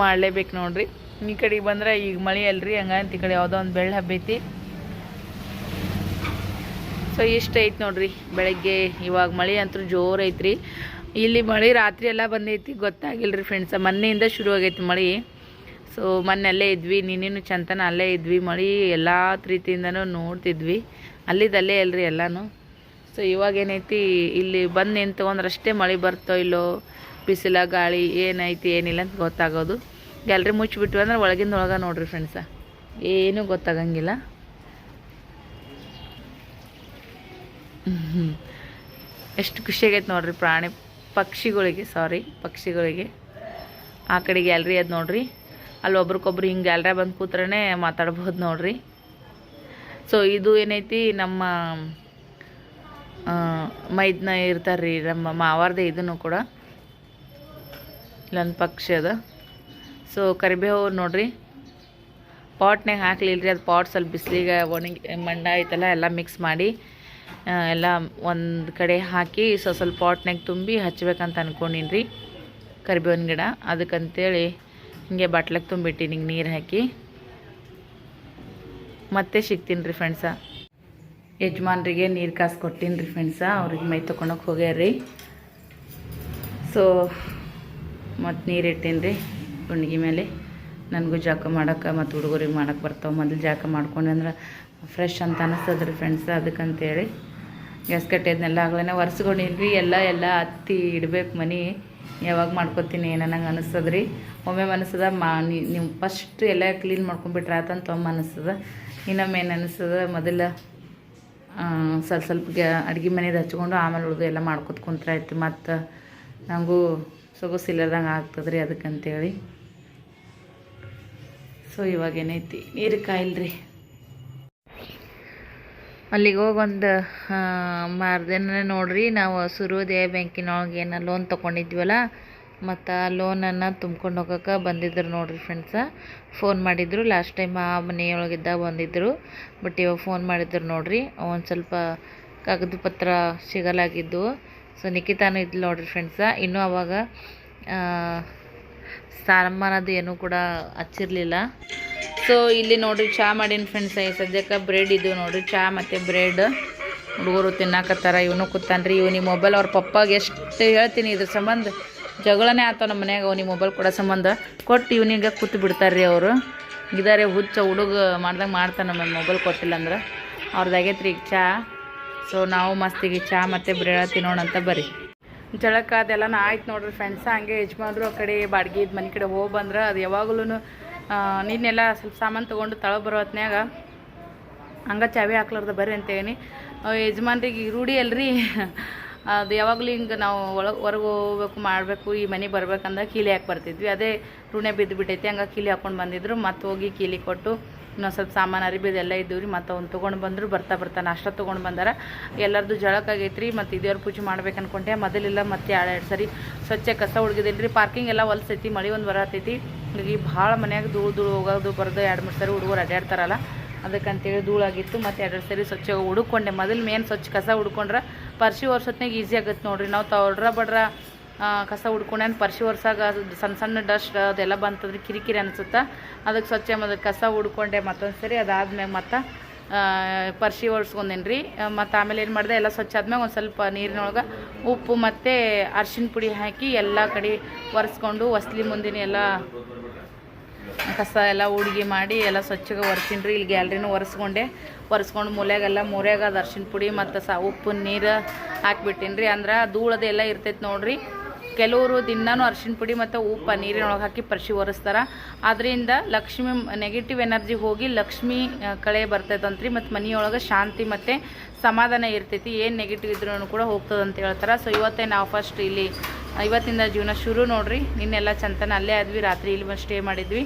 ಮಾಡಲೇಬೇಕು ನೋಡ್ರಿ. ಈ ಕಡೆಗೆ ಬಂದ್ರೆ ಈಗ ಮಳೆ ಅಲ್ರಿ, ಹಂಗಂತ ಈ ಕಡೆ ಯಾವುದೋ ಒಂದು ಬೆಳ್ಳ ಹಬ್ಬೈತಿ ಸೊ ಇಷ್ಟು ಐತಿ ನೋಡ್ರಿ. ಬೆಳಗ್ಗೆ ಇವಾಗ ಮಳೆ ಅಂತೂ ಜೋರು ಐತ್ರಿ. ಇಲ್ಲಿ ಮಳೆ ರಾತ್ರಿ ಎಲ್ಲ ಬಂದೈತಿ, ಗೊತ್ತಾಗಿಲ್ರಿ ಫ್ರೆಂಡ್ಸ ಮೊನ್ನೆಯಿಂದ ಶುರು ಆಗೈತಿ ಮಳೆ. ಸೊ ಮೊನ್ನೆ ಅಲ್ಲೇ ಇದ್ವಿ ನಿನ್ನೇನು ಚಂತನ ಅಲ್ಲೇ ಇದ್ವಿ, ಮಳೆ ಎಲ್ಲ ರೀತಿಯಿಂದನೂ ನೋಡ್ತಿದ್ವಿ, ಅಲ್ಲಿದ್ದಲ್ಲೇ ಅಲ್ರಿ ಎಲ್ಲನೂ. ಸೊ ಇವಾಗ ಏನೈತಿ, ಇಲ್ಲಿ ಬಂದು ನಿಂತ್ಕೊಂಡ್ರೆ ಅಷ್ಟೇ ಮಳೆ ಬರ್ತೋ ಇಲ್ಲೋ, ಬಿಸಿಲ, ಗಾಳಿ, ಏನೈತಿ, ಏನಿಲ್ಲ ಅಂತ ಗೊತ್ತಾಗೋದು. ಗ್ಯಾಲ್ರಿ ಮುಚ್ಚಿಬಿಟ್ವಿ ಅಂದ್ರೆ ಒಳಗಿಂದ ಒಳಗೆ ನೋಡ್ರಿ ಫ್ರೆಂಡ್ಸ ಏನೂ ಗೊತ್ತಾಗಂಗಿಲ್ಲ. ಎಷ್ಟು ಖುಷಿಯಾಗೈತೆ ನೋಡ್ರಿ ಪ್ರಾಣಿ, ಪಕ್ಷಿಗಳಿಗೆ ಸಾರಿ ಪಕ್ಷಿಗಳಿಗೆ. ಆ ಕಡೆ ಗ್ಯಾಲ್ರಿ ಅದು ನೋಡ್ರಿ. ಅಲ್ಲಿ ಒಬ್ರಿಗೊಬ್ರು ಹಿಂಗೆ ಗ್ಯಾಲ್ರಿ ಬಂದು ಕೂತ್ರೇ ಮಾತಾಡ್ಬೋದು ನೋಡ್ರಿ. ಸೊ ಇದು ಏನೈತಿ ನಮ್ಮ ಮೈದ್ನ ಇರ್ತಾರೆ ರೀ ನಮ್ಮ ಮಾವಾರ್ದೆ ಇದನ್ನು ಕೂಡ. ಇಲ್ಲೊಂದು ಪಕ್ಷಿ ಅದ. ಸೊ ಕರಿಬೇವು ನೋಡ್ರಿ. ಪಾಟ್ನಾಗ ರೀ ಅದು ಪಾಟ್ ಸ್ವಲ್ಪ ಬಿಸಿಲಿಗೆ ಒಣಗಿ, ಮಂಡ ಐತಲ್ಲ, ಎಲ್ಲ ಮಿಕ್ಸ್ ಮಾಡಿ ಎಲ್ಲ ಒಂದು ಕಡೆ ಹಾಕಿ ಸ್ವಲ್ಪ ಸ್ವಲ್ಪ ಪಾಟ್ನಾಗ ತುಂಬಿ ಹಚ್ಬೇಕಂತ ಅಂದ್ಕೊಂಡಿನಿ ರೀ ಕರಿಬೇವಿನ ಗಿಡ. ಅದಕ್ಕಂತೇಳಿ ಹಿಂಗೆ ಬಟ್ಲಕ್ಕೆ ತುಂಬಿಟ್ಟಿನಿ ಹಿಂಗೆ ನೀರು ಹಾಕಿ. ಮತ್ತೆ ಸಿಗ್ತೀನಿ ರೀ ಫ್ರೆಂಡ್ಸ ಯಜಮಾನ್ರಿಗೆ ನೀರು ಕಾಸು ಕೊಟ್ಟೀನಿ ರೀ ಫ್ರೆಂಡ್ಸ ಅವ್ರಿಗೆ ಮೈ ತೊಗೊಳಕ್ಕೆ ಹೋಗ್ಯಾರ್ರಿ. ಸೊ ಮತ್ತು ನೀರು ಇಟ್ಟೀನಿ ರೀ ಗುಂಡಿಗೆ ಮೇಲೆ. ನನಗೂ ಜಾಕ ಮಾಡೋಕೆ ಮತ್ತು ಹುಡುಗರಿಗೆ ಮಾಡೋಕೆ ಬರ್ತಾವೆ. ಮೊದಲು ಜಾಕ ಮಾಡ್ಕೊಂಡೆ ಅಂದ್ರೆ ಫ್ರೆಶ್ ಅಂತ ಅನಿಸ್ತದೆ ರೀ ಫ್ರೆಂಡ್ಸ್ ಅದಕ್ಕಂತೇಳಿ. ಗ್ಯಾಸ್ ಕಟ್ಟೆದನ್ನೆಲ್ಲ ಆಗ್ಲೇ ಒರೆಸ್ಕೊಂಡಿದ್ವಿ ಎಲ್ಲ ಎಲ್ಲ ಹತ್ತಿ ಇಡಬೇಕು ಮನೆ. ಯಾವಾಗ ಮಾಡ್ಕೊತೀನಿ ಏನೋ ನಂಗೆ ಅನಿಸ್ತದೆ ರೀ ಒಮ್ಮೆ ಅನಿಸ್ತದ ಮಾ ನೀವು ಫಸ್ಟ್ ಎಲ್ಲ ಕ್ಲೀನ್ ಮಾಡ್ಕೊಂಬಿಟ್ರೆ ಆತಂತ ಒಮ್ಮೆ ಅನಿಸ್ತದ ಇನ್ನೊಮ್ಮೆ ಏನು ಅನಿಸ್ತದ? ಮೊದಲ ಸ್ವಲ್ಪ ಸ್ವಲ್ಪ ಗ್ಯಾ ಅಡುಗೆ ಮನೆದು ಹಚ್ಕೊಂಡು ಆಮೇಲೆ ಉಳಿದು ಎಲ್ಲ ಮಾಡ್ಕೊತ ಕುಂತ್ರೆ ಆಯ್ತು ಮತ್ತು ನನಗೂ ಸೊಗಸಿಲ್ಲದಂಗೆ ಆಗ್ತದೆ ರೀ ಅದಕ್ಕಂತೇಳಿ. ಸೊ ಇವಾಗ ಏನೈತಿ? ನೀರು ಕಾಯಿಲ್ರಿ ಅಲ್ಲಿಗೆ ಹೋಗಿ ಒಂದು ಮಾರ್ದಿನ ನೋಡ್ರಿ ನಾವು ಸೂರ್ಯೋದಯ ಬ್ಯಾಂಕಿನೊಳಗೆ ಏನೋ ಲೋನ್ ತೊಗೊಂಡಿದ್ವಲ್ಲ ಮತ್ತು ಆ ಲೋನನ್ನು ತುಂಬ್ಕೊಂಡು ಹೋಗೋಕೆ ಬಂದಿದ್ರು ನೋಡ್ರಿ ಫ್ರೆಂಡ್ಸ ಫೋನ್ ಮಾಡಿದ್ರು ಲಾಸ್ಟ್ ಟೈಮ್ ಆ ಮನೆಯೊಳಗಿದ್ದಾಗ ಬಂದಿದ್ದರು ಬಟ್ ಇವಾಗ ಫೋನ್ ಮಾಡಿದ್ರು ನೋಡ್ರಿ ಒಂದು ಸ್ವಲ್ಪ ಕಾಗದ ಪತ್ರ ಸಿಗಲಾಗಿದ್ದು. ಸೊ ನಿಖಿತಾನು ಇದ್ಲು ನೋಡ್ರಿ ಫ್ರೆಂಡ್ಸ ಇನ್ನೂ ಅವಾಗ ಆ, ಸಾಮಾನದು ಏನೂ ಕೂಡ ಹಚ್ಚಿರಲಿಲ್ಲ. ಸೊ ಇಲ್ಲಿ ನೋಡ್ರಿ ಚಹಾ ಮಾಡೀನಿ ಫ್ರೆಂಡ್ಸ್ ಈ ಸದ್ಯಕ್ಕೆ ಬ್ರೆಡ್ ಇದು ನೋಡ್ರಿ ಚಹಾ ಮತ್ತು ಬ್ರೆಡ್ ಹುಡುಗರು ತಿನ್ನಾಕತ್ತಾರ, ಇವನು ಕೂತಾನ್ರಿ. ಇವನಿಗೆ ಮೊಬೈಲ್ ಅವ್ರ ಪಪ್ಪಾಗೆ ಎಷ್ಟು ಹೇಳ್ತೀನಿ ಇದ್ರ ಸಂಬಂಧ. ಜಗಳನೇ ಆತ ನಮ್ಮ ಮನ್ಯಾಗ, ಅವ್ನಿಗೆ ಮೊಬೈಲ್ ಕೊಡೋ ಸಂಬಂಧ. ಕೊಟ್ಟು ಇವನಿಗೆ ಕೂತು ಬಿಡ್ತಾರ್ರಿ ಅವರು. ಇದಾರೆ, ಹುಚ್ಚ ಹುಡುಗ ಮಾಡ್ದಂಗೆ ಮಾಡ್ತಾನೆ ನಮ್ಮ ಮೊಬೈಲ್ ಕೊಟ್ಟಿಲ್ಲ ಅಂದ್ರೆ. ಅವ್ರದ್ದು ಆಗೈತ್ರಿ ಈಗ ಚಹಾ ಸೊ ನಾವು ಮಸ್ತಿಗೆ ಚಹಾ ಮತ್ತು ಬ್ರೆಡ ತಿನ್ನೋಣ ಅಂತ ಬರ್ರಿ. ಜಳಕ ಅದೆಲ್ಲ ಆಯ್ತು ನೋಡ್ರಿ ಫ್ರೆಂಡ್ಸ್ ಹಂಗೆ ಯಜಮಾನರು ಆ ಕಡೆ ಬಾಡ್ಗೆ ಮನೆ ಕಡೆ ಹೋಗಿ ಬಂದ್ರೆ, ಅದು ಯಾವಾಗಲೂ ನಿನ್ನೆಲ್ಲ ಸ್ವಲ್ಪ ಸಾಮಾನು ತೊಗೊಂಡು ತಳ ಬರೋ ಹೊತ್ನ್ಯಾಗ ಹಂಗೆ ಚಾವಿ ಹಾಕ್ಲಾರ್ದ ಬರ್ರಿ ಅಂತೇಳಿ ಯಜಮಾನ್ರಿಗೆ ರೂಢಿ ಅಲ್ರಿ. ಅದು ಯಾವಾಗಲೂ ಹಿಂಗೆ ನಾವು ಒಳಗೆ ಹೊರಗೆ ಹೋಗ್ಬೇಕು, ಮಾಡಬೇಕು, ಈ ಮನೆಗೆ ಬರ್ಬೇಕಂದ್ರೆ ಕೀಲಿ ಹಾಕಿ ಬರ್ತಿದ್ವಿ. ಅದೇ ಋಣೆ ಬಿದ್ದು ಬಿಟ್ಟೈತಿ ಹಂಗೆ ಕೀಲಿ ಹಾಕ್ಕೊಂಡು ಬಂದಿದ್ರು. ಮತ್ತೆ ಹೋಗಿ ಕೀಲಿ ಕೊಟ್ಟು ಇನ್ನೊಂದು ಸ್ವಲ್ಪ ಸಾಮಾನು ಅರಿಬಿದು ಎಲ್ಲ ಇದ್ದೀವಿ ರೀ ಮತ್ತು ಅವ್ನು ತೊಗೊಂಡು ಬಂದರು, ಬರ್ತಾ ಬರ್ತಾ ನಾಷ್ಟ ತೊಗೊಂಡು ಬಂದಾರ. ಎಲ್ಲರದು ಜಳಕ ಆಗೈತೆ ರೀ ಮತ್ತು ಇದೇವ್ರ ಪೂಜೆ ಮಾಡ್ಬೇಕು ಅನ್ಕೊಂಡೆ. ಮೊದಲಿಲ್ಲ ಮತ್ತೆ ಎರಡು ಸರಿ ಸ್ವಚ್ಛ ಕಸ ಹುಡುಗಿದಿಲ್ಲ ರೀ ಪಾರ್ಕಿಂಗ್ ಎಲ್ಲ ಹೊಲ್ಸೈತಿ ಮಳೆ ಒಂದು ಬರತೈತಿ ಹೀಗಾಗಿ ಭಾಳ ಮನ್ಯಾಗ ಧೂಳು ಧೂಳು ಹೋಗೋದು, ಬರೋದು, ಎರಡು ಮೂರು ಸರಿ ಹುಡುಗರು ಅಡ್ಡಾಡ್ತಾರಲ್ಲ ಅದಕ್ಕಂತೇಳಿ ಧೂಳಾಗಿತ್ತು ಮತ್ತು ಎರಡು ಸರಿ ಸ್ವಚ್ಛ ಹುಡುಕೊಂಡೆ. ಮೊದಲು ಮೇನ್ ಸ್ವಚ್ಛ ಕಸ ಹುಡ್ಕೊಂಡ್ರೆ ಪರ್ಶಿ ವರ್ಷತ್ನಾಗ ಈಸಿ ಆಗುತ್ತೆ ನೋಡ್ರಿ. ನಾವು ತಗೊಳ್ರ ಬಡ್ರ ಕಸ ಹುಡ್ಕೊಂಡೇನು ಪರ್ಶಿ ಒರ್ಸಾಗ ಸಣ್ಣ ಸಣ್ಣ ಡಸ್ಟ್ ಅದೆಲ್ಲ ಬಂತಂದ್ರೆ ಕಿರಿಕಿರಿ ಅನಿಸುತ್ತೆ. ಅದಕ್ಕೆ ಸ್ವಚ್ಛ ಮತ್ತು ಕಸ ಉಡ್ಕೊಂಡೆ ಮತ್ತೊಂದು ಸರಿ ಅದಾದ್ಮೇಲೆ ಮತ್ತು ಪರ್ಶಿ ಒರ್ಸ್ಕೊಂಡೇನಿ ರೀ ಮತ್ತು ಆಮೇಲೆ ಏನು ಮಾಡಿದೆ, ಎಲ್ಲ ಸ್ವಚ್ಛ ಆದ್ಮೇಲೆ ಒಂದು ಸ್ವಲ್ಪ ನೀರಿನೊಳಗೆ ಉಪ್ಪು ಮತ್ತು ಅರ್ಶಿನ ಪುಡಿ ಹಾಕಿ ಎಲ್ಲ ಕಡೆ ಒರೆಸ್ಕೊಂಡು ಹೊಸ್ಲಿ ಮುಂದಿನ ಎಲ್ಲ ಕಸ ಎಲ್ಲ ಹುಡುಗಿ ಮಾಡಿ ಎಲ್ಲ ಸ್ವಚ್ಛಗೆ ಒರೆಸಿನಿ ರೀ ಇಲ್ಲಿ ಗ್ಯಾಲ್ರಿನೂ ಒರೆಸ್ಕೊಂಡೆ. ಒರೆಸ್ಕೊಂಡು ಮೂಲೆಗೆಲ್ಲ ಮೂರ್ಯಾಗ ಅದು ಅರ್ಶಿನ ಪುಡಿ ಮತ್ತು ಸ ಉಪ್ಪು ನೀರು ಹಾಕ್ಬಿಟ್ಟಿನಿ ರೀ ಅಂದ್ರೆ ಧೂಳದೆಲ್ಲ ಇರ್ತೈತೆ ನೋಡ್ರಿ. ಕೆಲವರು ದಿನಾನು ಅರ್ಶಿಣ ಪುಡಿ ಮತ್ತು ಉಪ್ಪು ನೀರಿನೊಳಗೆ ಹಾಕಿ ಪರ್ಶಿ ಒರೆಸ್ತಾರ. ಅದರಿಂದ ಲಕ್ಷ್ಮಿ ನೆಗೆಟಿವ್ ಎನರ್ಜಿ ಹೋಗಿ ಲಕ್ಷ್ಮಿ ಕಳೆ ಬರ್ತೈತಂತ್ರಿ ಮತ್ತು ಮನೆಯೊಳಗೆ ಶಾಂತಿ ಮತ್ತು ಸಮಾಧಾನ ಇರ್ತೈತಿ. ಏನು ನೆಗೆಟಿವ್ ಇದ್ರೂ ಕೂಡ ಹೋಗ್ತದೆ ಅಂತ ಹೇಳ್ತಾರೆ. ಸೊ ಇವತ್ತೇ ನಾವು ಫಸ್ಟ್ ಇಲ್ಲಿ ಇವತ್ತಿಂದ ಜೀವನ ಶುರು ನೋಡ್ರಿ. ನಿನ್ನೆಲ್ಲ ಚಂತನ ಅಲ್ಲೇ ಆದ್ವಿ, ರಾತ್ರಿ ಇಲ್ಲಿ ಸ್ಟೇ ಮಾಡಿದ್ವಿ.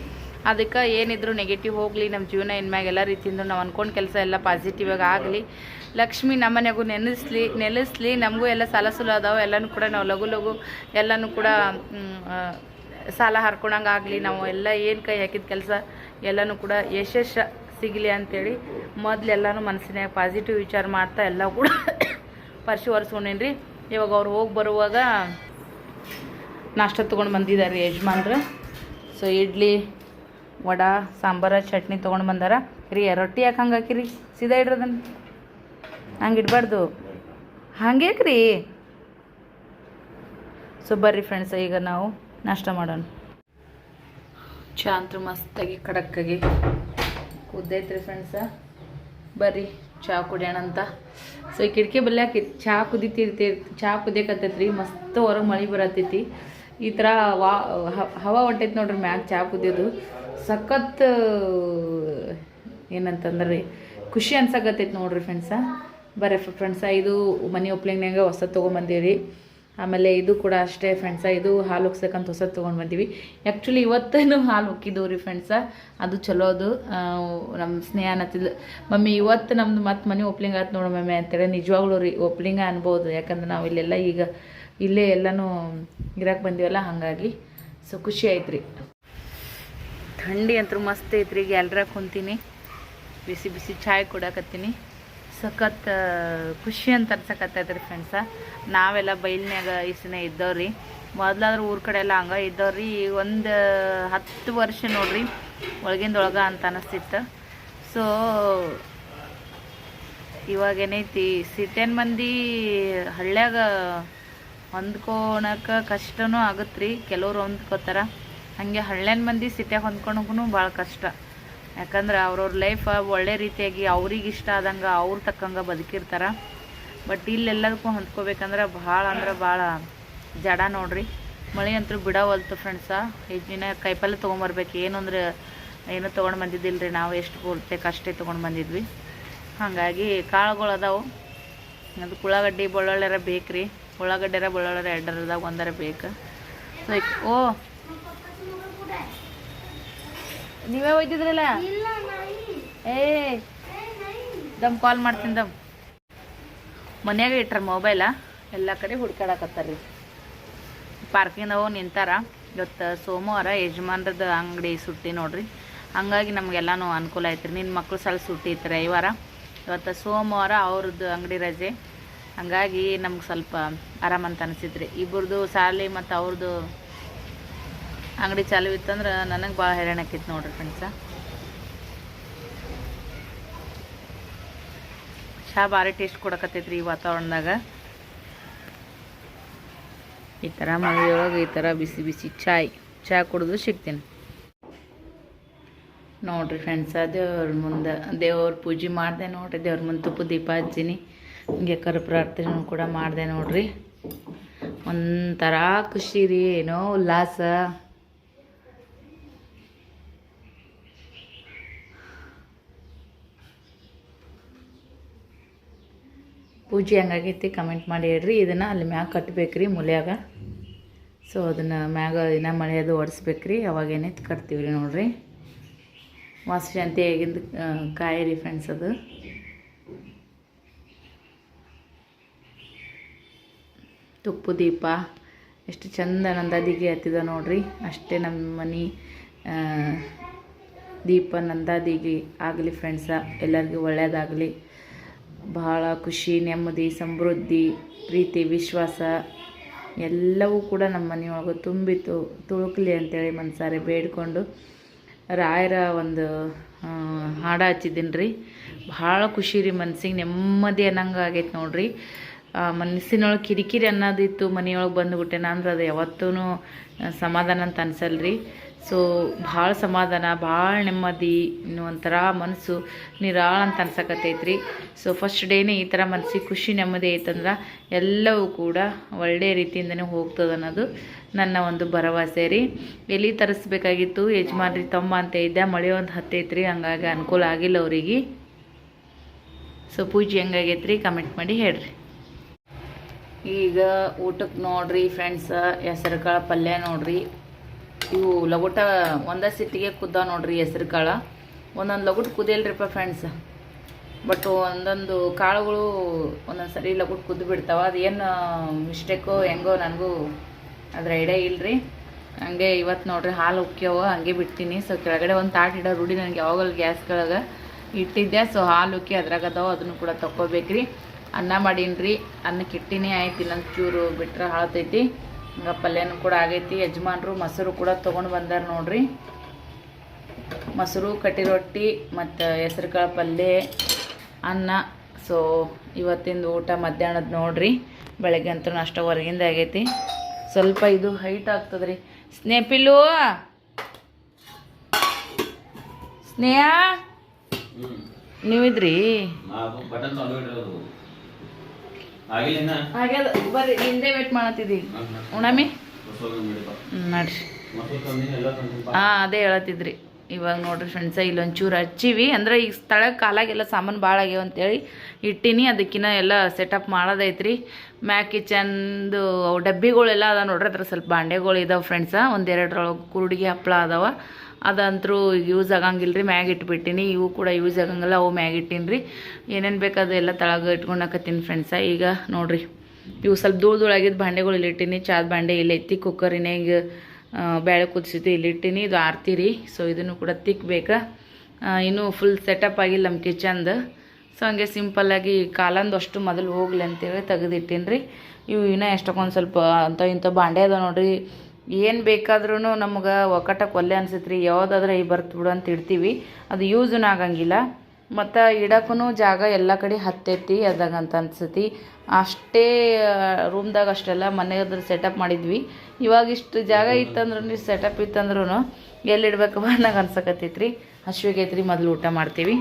ಅದಕ್ಕೆ ಏನಿದ್ರು ನೆಗೆಟಿವ್ ಹೋಗಲಿ ನಮ್ಮ ಜೀವನ ಇನ್ಮ್ಯಾಗ ಎಲ್ಲ ರೀತಿಯಿಂದ ನಾವು ಅಂದ್ಕೊಂಡು ಕೆಲಸ ಎಲ್ಲ ಪಾಸಿಟಿವ್ ಆಗಿ ಆಗಲಿ. ಲಕ್ಷ್ಮಿ ನಮ್ಮನೆಗೂ ನೆನೆಸ್ಲಿ ನೆಲೆಸ್ಲಿ ನಮಗೂ ಎಲ್ಲ ಸಾಲ ಸುಲ ಅದಾವೆ. ಎಲ್ಲನೂ ಕೂಡ ನಾವು ಲಘು ಲಘು ಎಲ್ಲನೂ ಕೂಡ ಸಾಲ ಹರ್ಕೊಳಂಗೆ ಆಗಲಿ. ನಾವು ಎಲ್ಲ ಏನು ಕೈ ಹಾಕಿದ ಕೆಲಸ ಎಲ್ಲನೂ ಕೂಡ ಯಶಸ್ಸು ಸಿಗಲಿ ಅಂತೇಳಿ ಮೊದಲೆಲ್ಲನೂ ಮನಸ್ಸಿನಾಗ ಪಾಸಿಟಿವ್ ವಿಚಾರ ಮಾಡ್ತಾ ಎಲ್ಲ ಕೂಡ ಪರ್ಶಿ ರೀ ಇವಾಗ ಅವ್ರು ಹೋಗಿ ಬರುವಾಗ ನಾಷ್ಟ ತೊಗೊಂಡು ಬಂದಿದ್ದಾರೆ ಯಜಮಾನ್ರು. ಸೊ ಇಡ್ಲಿ, ವಡ, ಸಾಂಬಾರ, ಚಟ್ನಿ ತೊಗೊಂಡು ಬಂದಾರ. ರೀ, ರೊಟ್ಟಿ ಯಾಕೆ ಹಂಗೆ ಹಾಕಿರಿ? ಸೀದಾ ಇಡ್ರದನ್ನು ಹಂಗೆ ಇಡಬಾರ್ದು. ಹಂಗೆ ರೀ ಸೊ ಬರ್ರಿ ಫ್ರೆಂಡ್ಸ್ ಈಗ ನಾವು ನಾಷ್ಟ ಮಾಡೋಣ. ಚಾ ಅಂತೂ ಮಸ್ತಾಗಿ ಖಡಕ್ಕಾಗಿ ಕುದ್ದೈತ್ರಿ ಫ್ರೆಂಡ್ಸ ಬರ್ರಿ ಚಹಾ ಕುಡಿಯೋಣ ಅಂತ. ಸೊ ಈ ಕಿಟಕಿ ಬಲ್ಯಾಕಿ ಚಹಾ ಕುದಿತಿರ್ತಿ ಚಹಾ ಕುದಿಯಕತ್ತೈತ್ರಿ. ಮಸ್ತ್ ಹೊರಗೆ ಮಳೆ ಬರತ್ತೈತಿ ಈ ಥರ ವಾ ಹವಾ ಹೊಂಟೈತಿ ನೋಡ್ರಿ ಮ್ಯಾಗ ಚಹಾ ಕುದಿಯೋದು. ಸಖತ್ ಏನಂತಂದ್ರೆ, ಖುಷಿ ಅನ್ಸಕತ್ತೈತಿ ನೋಡ್ರಿ ಫ್ರೆಂಡ್ಸ ಬರ್ರಿ ಫ್ರೆಂಡ್ಸ ಇದು ಮನೆ ಒಪ್ಲಿಂಗ್ನಾಗ ಹೊಸ ತೊಗೊಂಬಂದೀವಿ ಆಮೇಲೆ ಇದು ಕೂಡ ಅಷ್ಟೇ ಫ್ರೆಂಡ್ಸ ಇದು ಹಾಲು ಉಗ್ಸಕ್ಕಂತ ಹೊಸದು ತೊಗೊಂಡು ಬಂದೀವಿ. ಆ್ಯಕ್ಚುಲಿ ಇವತ್ತೇನು ಹಾಲು ಉಕ್ಕಿದ್ದವು ರೀ ಫ್ರೆಂಡ್ಸ ಅದು ಚಲೋ ಅದು. ನಮ್ಮ ಸ್ನೇಹ ಅನ್ನತ್ತಿದ್ಲು. ಮಮ್ಮಿ, ಇವತ್ತು ನಮ್ದು ಮತ್ತೆ ಮನೆ ಓಪ್ಲಿಂಗ್ ಆಯ್ತು ನೋಡು ಮಮ್ಮಿ ಅಂತೇಳಿ ನಿಜವಾಗ್ಲೂ ರೀ ಓಪ್ಲಿಂಗ ಅನ್ಬೋದು. ಯಾಕಂದ್ರೆ ನಾವು ಇಲ್ಲೆಲ್ಲ ಈಗ ಇಲ್ಲೇ ಎಲ್ಲನೂ ಇರಕ್ಕೆ ಬಂದೀವಲ್ಲ, ಹಾಗಾಗಿ ಸೊ ಖುಷಿ ಆಯ್ತು ರೀ ಥಂಡಿ ಅಂತೂ ಮಸ್ತ್ ಐತ್ರಿ, ಈಗ ಎಲ್ಲರ ಕುಂತೀನಿ. ಬಿಸಿ ಬಿಸಿ ಚಾಯ್ ಕುಡಕತ್ತೀನಿ. ಸಖತ್ ಖುಷಿ ಅಂತ ಅನ್ಸಕತ್ತೈತ್ರಿ ಫ್ರೆಂಡ್ಸ ನಾವೆಲ್ಲ ಬೈಲ್ನ್ಯಾಗ ಇಸಿನ ಇದ್ದವ್ರಿ. ಮೊದ್ಲಾದ್ರೂ ಊರ ಕಡೆ ಎಲ್ಲ ಹಂಗ ಇದ್ದವ್ರಿ. ಒಂದು ಹತ್ತು ವರ್ಷ ನೋಡ್ರಿ ಒಳಗಿಂದೊಳಗೆ ಅಂತ ಅನಿಸ್ತಿತ್ತು. ಸೊ ಇವಾಗ ಏನೈತಿ, ಸಿಟಿಯನ್ ಮಂದಿ ಹಳ್ಳ್ಯಾಗ ಹೊಂದ್ಕೊಳಕ ಕಷ್ಟನೂ ರೀ ಕೆಲವ್ರು ಹೊಂದ್ಕೋತಾರ. ಹಾಗೆ ಹಳ್ಳ್ಯಾನ ಮಂದಿ ಸಿಟ್ಯಾಗ ಹೊಂದ್ಕೊಳಕ್ಕೂ ಭಾಳ ಕಷ್ಟ. ಯಾಕಂದ್ರೆ ಅವ್ರವ್ರ ಲೈಫ ಒಳ್ಳೆ ರೀತಿಯಾಗಿ ಅವ್ರಿಗೆ ಇಷ್ಟ ಆದಂಗೆ ಅವ್ರ ತಕ್ಕಂಗೆ ಬದುಕಿರ್ತಾರೆ. ಬಟ್ ಇಲ್ಲೆಲ್ಲದಕ್ಕೂ ಹೊಂದ್ಕೋಬೇಕಂದ್ರೆ ಭಾಳ ಅಂದ್ರೆ ಭಾಳ ಜಡ ನೋಡ್ರಿ. ಮಳೆ ಅಂತೂ ಬಿಡವಲ್ತು ಫ್ರೆಂಡ್ಸ ದಿನ ಕೈಪಲ್ಲೆ ತೊಗೊಂಬರ್ಬೇಕು. ಏನು ಅಂದ್ರೆ ಏನು ತೊಗೊಂಡು ಬಂದಿದ್ದಿಲ್ಲ ರೀ ನಾವು ಎಷ್ಟು ಪೂರ್ತಿ ಅಷ್ಟೇ ತೊಗೊಂಡು ಬಂದಿದ್ವಿ. ಹಾಗಾಗಿ ಕಾಳುಗಳು ಅದಾವು. ಅದಕ್ಕೆ ಉಳ್ಳಾಗಡ್ಡಿ, ಬೆಳ್ಳುಳ್ಳಿರ ಬೇಕು ರೀ ಉಳ್ಳಾಗಡ್ಡಿರ, ಬೆಳ್ಳುಳ್ಳಿರ ಎರಡರದಾಗ ಒಂದರ ಬೇಕು. ಸೊ ಓ ನೀವೇ ಒಯ್ದಿದ್ರಲ್ಲ? ಏ ದಮ್ ಕಾಲ್ ಮಾಡ್ತೀನಿ ದಮ್. ಮನ್ಯಾಗ ಇಟ್ರ ಮೊಬೈಲ ಎಲ್ಲ ಕಡೆ ಹುಡ್ಕಾಡಕತ್ತಾರ್ರಿ. ರೀ ಪಾರ್ಕಿಂದವು ನಿಂತಾರ. ಇವತ್ತು ಸೋಮವಾರ ಯಜಮಾನ್ರದ ಅಂಗಡಿ ಸುಟ್ಟಿ ನೋಡ್ರಿ. ಹಂಗಾಗಿ ನಮಗೆಲ್ಲನೂ ಅನುಕೂಲ ಐತ್ರಿ. ನಿನ್ನ ಮಕ್ಕಳು ಸಲ ಸುಟ್ಟಿ ಇತ್ತು ರವಿವಾರ ಇವತ್ತು ಸೋಮವಾರ ಅವ್ರದ್ದು ಅಂಗಡಿ ರಜೆ. ಹಂಗಾಗಿ ನಮ್ಗೆ ಸ್ವಲ್ಪ ಆರಾಮಂತ ಅನಿಸಿದ್ರಿ ಇಬ್ಬರದು ಸಾಲಿ ಮತ್ತು ಅವ್ರದ್ದು ಅಂಗಡಿ ಚಾಲು ಇತ್ತಂದ್ರೆ ನನಗೆ ಭಾಳ ಹೈರಾಣ ಆಕೈತಿ ನೋಡ್ರಿ ಫ್ರೆಂಡ್ಸ ಚಹಾ ಭಾರಿ ಟೇಸ್ಟ್ ಕೊಡಕತ್ತೈತ್ರಿ ಈ ವಾತಾವರಣದಾಗ. ಈ ಥರ ಮಳೆಯೊಳಗೆ ಈ ಥರ ಬಿಸಿ ಬಿಸಿ ಚಾಯ್ ಚಹಾ ಕುಡಿದು ಸಿಗ್ತೀನಿ. ನೋಡ್ರಿ ಫ್ರೆಂಡ್ಸ ದೇವ್ರ ಮುಂದೆ, ದೇವ್ರ ಪೂಜೆ ಮಾಡಿದೆ ನೋಡ್ರಿ, ದೇವ್ರ ಮುಂದೆ ತುಪ್ಪ ದೀಪ ಹಚ್ಚಿನಿ. ಹಿಂಗೆ ಕರು ಪ್ರಾರ್ಥನೆ ಕೂಡ ಮಾಡಿದೆ ನೋಡ್ರಿ. ಒಂಥರ ಖುಷಿ ರೀ, ಏನೋ ಉಲ್ಲಾಸ. ಪೂಜೆ ಹಂಗಾಗೈತಿ ಕಮೆಂಟ್ ಮಾಡಿ ಹೇಳ್ರಿ. ಇದನ್ನು ಅಲ್ಲಿ ಮ್ಯಾಗ ಕಟ್ಬೇಕ್ರಿ ಮೂಲೆಯಾಗ. ಸೊ ಅದನ್ನು ಮ್ಯಾಗ ಇನ್ನ ಮಳೆ ಅದು ರೀ ಅವಾಗ ಏನೈತಿ ಕಟ್ತೀವಿ ರೀ ನೋಡ್ರಿ ವಾಸಶಾಂತಿ ಆಗಿಂದ ಕಾಯಿ ರೀ ಫ್ರೆಂಡ್ಸ್ ಅದು. ತುಪ್ಪು ದೀಪ, ಎಷ್ಟು ಚಂದ ನಂದಾದಿಗೆ ಹತ್ತಿದ ನೋಡ್ರಿ. ಅಷ್ಟೇ ನಮ್ಮ ಮನೆ ದೀಪ ನಂದಾದಿಗೆ ಆಗಲಿ ಫ್ರೆಂಡ್ಸ ಎಲ್ಲರಿಗೂ ಒಳ್ಳೆಯದಾಗಲಿ ಬಹಳ ಖುಷಿ, ನೆಮ್ಮದಿ, ಸಮೃದ್ಧಿ, ಪ್ರೀತಿ, ವಿಶ್ವಾಸ ಎಲ್ಲವೂ ಕೂಡ ನಮ್ಮ ಮನೆಯೊಳಗೆ ತುಂಬಿತು ತುಳುಕಲಿ ಅಂತೇಳಿ ಮನ್ಸಾರೆ ಬೇಡಿಕೊಂಡು ರಾಯರ ಒಂದು ಹಾಡು ಹಚ್ಚಿದ್ದೀನಿ ರೀ ಭಾಳ ಖುಷಿ ರೀ ಮನ್ಸಿಗೆ, ನೆಮ್ಮದಿ ಅನ್ನಂಗೆ ಆಗೈತೆ ನೋಡ್ರಿ. ಮನಸ್ಸಿನೊಳಗೆ ಕಿರಿಕಿರಿ ಅನ್ನೋದಿತ್ತು, ಮನೆಯೊಳಗೆ ಬಂದುಬಿಟ್ಟೆ ಅಂದ್ರೆ ಅದು ಯಾವತ್ತೂ ಸಮಾಧಾನ ಅಂತ ಅನ್ಸಲ್ರಿ. ಸೊ ಭಾಳ ಸಮಾಧಾನ, ಭಾಳ ನೆಮ್ಮದಿ ಇನ್ನು ಒಂಥರ ಮನಸ್ಸು ನಿರಾಳ ಅಂತ ಅನ್ಸಕತ್ತೈತ್ರಿ. ಸೊ ಫಸ್ಟ್ ಡೇನೇ ಈ ಥರ ಮನಸ್ಸಿಗೆ ಖುಷಿ, ನೆಮ್ಮದಿ ಐತಂದ್ರೆ ಎಲ್ಲವೂ ಕೂಡ ಒಳ್ಳೆಯ ರೀತಿಯಿಂದನೇ ಹೋಗ್ತದೆ ಅನ್ನೋದು ನನ್ನ ಒಂದು ಭರವಸೆ ರೀ. ಎಲ್ಲಿ ತರಿಸ್ಬೇಕಾಗಿತ್ತು? ಯಜಮಾನ್ರಿ, ತಮ್ಮ ಅಂತ ಇದ್ದೆ, ಮಳೆ ಒಂದು ಹತ್ತೈತ್ರಿ, ಹಂಗಾಗಿ ಅನುಕೂಲ ಆಗಿಲ್ಲ ಅವರಿಗೆ. ಸೊ ಪೂಜೆ ಹೆಂಗಾಗೈತ್ರಿ? ಕಮೆಂಟ್ ಮಾಡಿ ಹೇಳ್ರಿ. ಈಗ ಊಟಕ್ಕೆ ನೋಡ್ರಿ ಫ್ರೆಂಡ್ಸ ಹೆಸರು ಕಾಳು ಪಲ್ಯ ನೋಡ್ರಿ. ಇವು ಲಗುಟ ಒಂದೇ ಸಿಟ್ಟಿಗೆ ಕುದ್ದ ನೋಡ್ರಿ ಹೆಸ್ರು ಕಾಳು. ಒಂದೊಂದು ಲಗುಟ್ ಕುದಿಯಲ್ರಿಪ್ಪ ಫ್ರೆಂಡ್ಸ್ ಬಟ್ ಒಂದೊಂದು ಕಾಳುಗಳು ಒಂದೊಂದು ಸರಿ ಲಗುಟ್ ಕುದ್ದು ಬಿಡ್ತಾವ. ಅದು ಏನು ಮಿಸ್ಟೇಕೋ ಹೆಂಗೋ ನನಗೂ ಅದ್ರ ಐಡಿಯಾ ಇಲ್ರಿ. ಹಂಗೆ ಇವತ್ತು ನೋಡ್ರಿ ಹಾಲು ಉಕ್ಕ್ಯವ, ಹಂಗೆ ಬಿಡ್ತೀನಿ. ಸೊ ಕೆಳಗಡೆ ಒಂದು ತಾಟ್ ಇಡೋ ರೂಢಿ ನನಗೆ ಯಾವಾಗಲೂ ಗ್ಯಾಸ್ ಕೆಳಗೆ ಇಟ್ಟಿದ್ದೆ. ಸೊ ಹಾಲು ಉಕ್ಕಿ ಅದ್ರಾಗ ಅದಾವ, ಅದನ್ನು ಕೂಡ ತಗೋಬೇಕ್ರಿ ಅನ್ನ ಮಾಡೀನಿ ಅನ್ನಕ್ಕೆ ಇಟ್ಟಿನಿ ಆಯ್ತು ಇನ್ನೊಂದು ಚೂರು ಬಿಟ್ರೆ ಹಾಳತೈತಿ ಹಂಗೆ ಪಲ್ಯನೂ ಕೂಡ ಆಗೈತಿ. ಯಜಮಾನ್ರು ಮೊಸರು ಕೂಡ ತೊಗೊಂಡು ಬಂದಾರ ನೋಡ್ರಿ. ಮೊಸರು ಕಟ್ಟಿ ರೊಟ್ಟಿ ಮತ್ತು ಹೆಸ್ರು ಕಾಳು ಪಲ್ಯ ಅನ್ನ. ಸೊ ಇವತ್ತಿಂದು ಊಟ ಮಧ್ಯಾಹ್ನದ ನೋಡ್ರಿ. ಬೆಳಗ್ಗೆ ಅಂತೂ ಅಷ್ಟು ಹೊರಗಿಂದ ಆಗೈತಿ. ಸ್ವಲ್ಪ ಇದು ಹೈಟ್ ಆಗ್ತದ್ರಿ. ಸ್ನೇಹಿಲು ಸ್ನೇಹ! ನೀವಿದ್ರಿ? ಹಾಗೆ ಬರ್ರಿ ಹಿಂದೆ ವೇಟ್ ಮಾಡತ್ತಿದ್ದಿ ಉಣಮಿ? ನಡ್ರಿ. ಹಾಂ ಅದೇ ಹೇಳತ್ತಿದ್ರಿ. ಇವಾಗ ನೋಡ್ರಿ ಫ್ರೆಂಡ್ಸ ಇಲ್ಲೊಂಚೂರು ಹಚ್ಚಿವಿ. ಅಂದ್ರೆ ಈಗ ಸ್ಥಳಕ್ಕೆ ಕಾಲಾಗೆಲ್ಲ ಸಾಮಾನು ಭಾಳ ಆಗ್ಯಾವ ಅಂತೇಳಿ ಇಟ್ಟಿನಿ. ಅದಕ್ಕಿನ್ನ ಎಲ್ಲ ಸೆಟಪ್ ಮಾಡೋದೈತ್ರಿ. ಮ್ಯಾಕ್ ಕಿಚನ್ದು ಡಬ್ಬಿಗಳೆಲ್ಲ ಅದ ನೋಡ್ರಿ ಅದ್ರ ಸ್ವಲ್ಪ ಬಾಂಡೆಗಳು ಇದಾವೆ ಫ್ರೆಂಡ್ಸ ಒಂದೆರಡರೊಳಗೆ ಕುರುಡಿಗೆ ಹಪ್ಪಳ ಅದಾವ. ಅದಂತರೂ ಯೂಸ್ ಆಗಂಗಿಲ್ಲ ರೀ ಮ್ಯಾಗ್ ಇಟ್ಬಿಟ್ಟಿನಿ. ಇವು ಕೂಡ ಯೂಸ್ ಆಗಂಗಿಲ್ಲ, ಅವು ಮ್ಯಾಗ ಇಟ್ಟೀನಿ ರೀ ಏನೇನು ಬೇಕಾದ ಎಲ್ಲ ತಳಗ ಇಟ್ಕೊಂಡಾಕತ್ತೀನಿ ಫ್ರೆಂಡ್ಸ ಈಗ ನೋಡಿರಿ. ಇವು ಸ್ವಲ್ಪ ಧೂಳು ಧೂಳಾಗಿದ್ದು ಬಾಂಡೆಗಳು ಇಲ್ಲಿ ಇಟ್ಟೀನಿ. ಚಾದ ಬಾಂಡೆ ಇಲ್ಲಿ ಐತಿ ಕುಕ್ಕರಿನಾಗ ಬೇಳೆ ಕುದಿಸಿದ್ದು ಇಲ್ಲಿಟ್ಟಿನಿ ಇದು ಆರ್ತೀರಿ. ಸೊ ಇದನ್ನು ಕೂಡ ತಿಕ್ಬೇಕಾ. ಇನ್ನೂ ಫುಲ್ ಸೆಟಪ್ ಆಗಿಲ್ಲ ನಮ್ಮ ಕಿಚನ್ದು ಸೊ ಹಂಗೆ ಸಿಂಪಲ್ಲಾಗಿ ಕಾಲಂದು ಅಷ್ಟು ಮೊದಲು ಹೋಗ್ಲಿ ಅಂತೇಳಿ ತೆಗೆದಿಟ್ಟಿನಿ ರೀ ಇವು ಇನ್ನೂ ಎಷ್ಟೊಂದು ಸ್ವಲ್ಪ ಅಂಥ ಇಂಥ ಬಾಂಡೆ ಅದಾವ ನೋಡ್ರಿ. ಏನು ಬೇಕಾದ್ರೂ ನಮ್ಗೆ ಒಕ್ಕಟಕ್ಕೆ ಕೊಲ್ಲೆ ಅನಿಸುತ್ತೆ ರೀ ಯಾವುದಾದ್ರೆ ಈ ಬರ್ತು ಬಿಡು ಅಂತ ಇಡ್ತೀವಿ. ಅದು ಯೂಸೂ ಆಗಂಗಿಲ್ಲ. ಮತ್ತು ಇಡಕ್ಕೂ ಜಾಗ ಎಲ್ಲ ಕಡೆ ಹತ್ತೈತಿ, ಅದಾಗಂತ ಅನ್ಸತಿ. ಅಷ್ಟೇ ರೂಮ್ದಾಗ ಅಷ್ಟೆಲ್ಲ ಮನೆಯದ್ರ ಸೆಟಪ್ ಮಾಡಿದ್ವಿ. ಇವಾಗ ಇಷ್ಟು ಜಾಗ ಇತ್ತಂದ್ರೂ ಸೆಟಪ್ ಇತ್ತಂದ್ರೂ ಎಲ್ಲಿ ಇಡ್ಬೇಕವ ನಂಗೆ ಅನ್ಸಕತ್ತೈತ್ರಿ. ಹಶ್ವಿಗೆ ಐತ್ರಿ ಮೊದಲು ಊಟ ಮಾಡ್ತೀವಿ.